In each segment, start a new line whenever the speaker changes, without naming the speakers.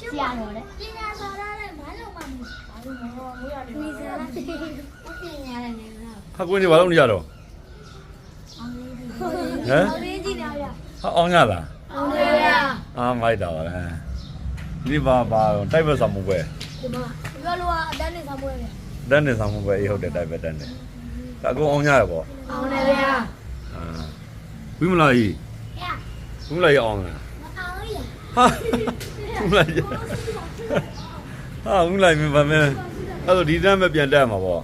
ဆရာတော်လေ
ပညာတော်ရတယ်ဘာလို့မှမဘာလို့မဟုတ်ဘူးရတယ်ဒီစားလားပညာရတယ်နေလား
ဟာကိုင်းနေဘာလို့နေကြတော့ဟမ်
အောင်လေးကြည့်နေရ
ဟာအောင်ရလား
အောင်လေးရ
အာမိုက်တာပါလေဒီပါပါတိုက်ပဲဆောင်မှုပဲ
ဒီမှာပြောလို့အတန်းနေဆောင်ပွဲလေ
တန်းနေဆောင်မှုပဲအေးဟုတ်တယ်တိုက်ပဲတန်းနေဒါအကုန်အောင်ရရပေါ့
အောင်လေးရ
အာဝိမလာကြီး
ရ
ဝိမလာကြီးအောင်လား
မအောင်ရ
ဟာဝိမလာကြီးဟာဝိမလာကြီးမပါမဲအဲ့လိုဒီတန်းပဲပြန်တက်မှာပေါ့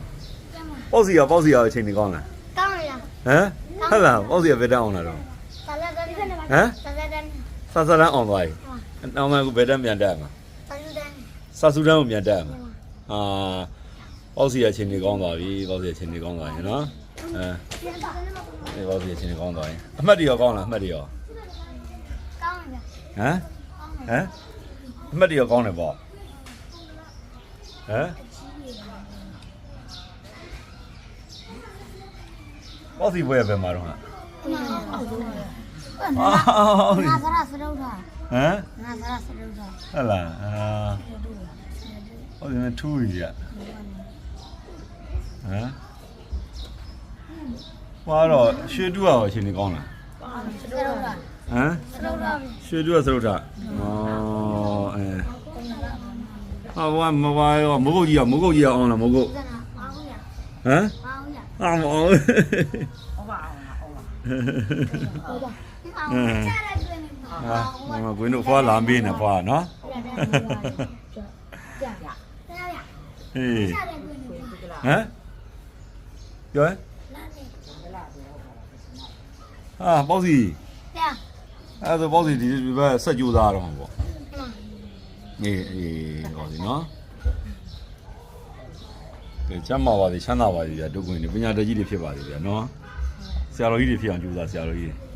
ပေါ့စီရပေါ့စီရအချိန်နေကောင်းလား
ကောင်းရ
ဟမ်ဟုတ်လားပေါ့စီရဘယ်တက်အောင်လားတော့
ဆလာတန်းဟမ်
ဟမ်
ဆလာတန်း
ဆာဆာတန်းအောင်သွားပြီအောင်မယ်ကဘယ်တက်ပြန်တက်မှာ
ဆလာတန်း
ဆာဆူတန်းကိုပြန်တက်မှာအာ ပေါ့စီရအချိန်နေကောင်းသွားပြီပေါ့စီရအချိန်နေကောင်းသွားရင်နော်အဲဒီဘောစီချင်းကောင်းသွားရင်အမှတ်တရောကောင်းလားအမှတ်တရော
ကောင်းရ
ဟမ်ဟမ်အမှတ်တရောကောင်းတယ်ပေါ့ဟမ်ဘောစီဘွဲပဲမှာတော့ဟာ
နာ
အာဟုတ်ပြီ
နာစရစရုပ်ထား
ဟမ်
နာစရစရုပ်ထား
ဟဲ့လားအာဘောစီမထူးကြီးရ ဟမ်ဟွာတော့ရွှေတူရောအချိန်နေကောင်းလား
စရုပ်ထား
ဟမ်
စရုပ်ထား
ရွှေတူကစရုပ်ထဩအဲဟာဘာမဘာရောမကုတ်ကြီးရောမကုတ်ကြီးရောအောင်လားမကုတ်
စနာအောင်ရ
ဟမ်
အောင်ရ
အာမအောင်
ဟောပါအောင်လားဟောပါ
ဟုတ်ပါအောင်ချရတဲ့နေပါ
ဟာဒီမှာကွင်းတို့ဖွာလာမေးနေဖွာနော်
ကြာကြာရရ
ဟေး
ချတဲ့နေပါ
ဟမ် ပြောရင်
လာနေ
ဟာပေါ့စီ
ကြာ
အဲ့ဒါပေါ့စီဒီဒီဘက်ဆက်ကြိုးစားတော့မှာပေါ့အေးအေးဟောဒီနော်ကဲချမ်းသာပါစေချမ်းသာပါစေဗျာဒုက္ခဝင်ပညာတတ်ကြီးတွေဖြစ်ပါစေဗျာနော်ဆရာတော်ကြီးတွေဖြစ်အောင်ကြိုးစားဆရာတော်ကြီးတွေ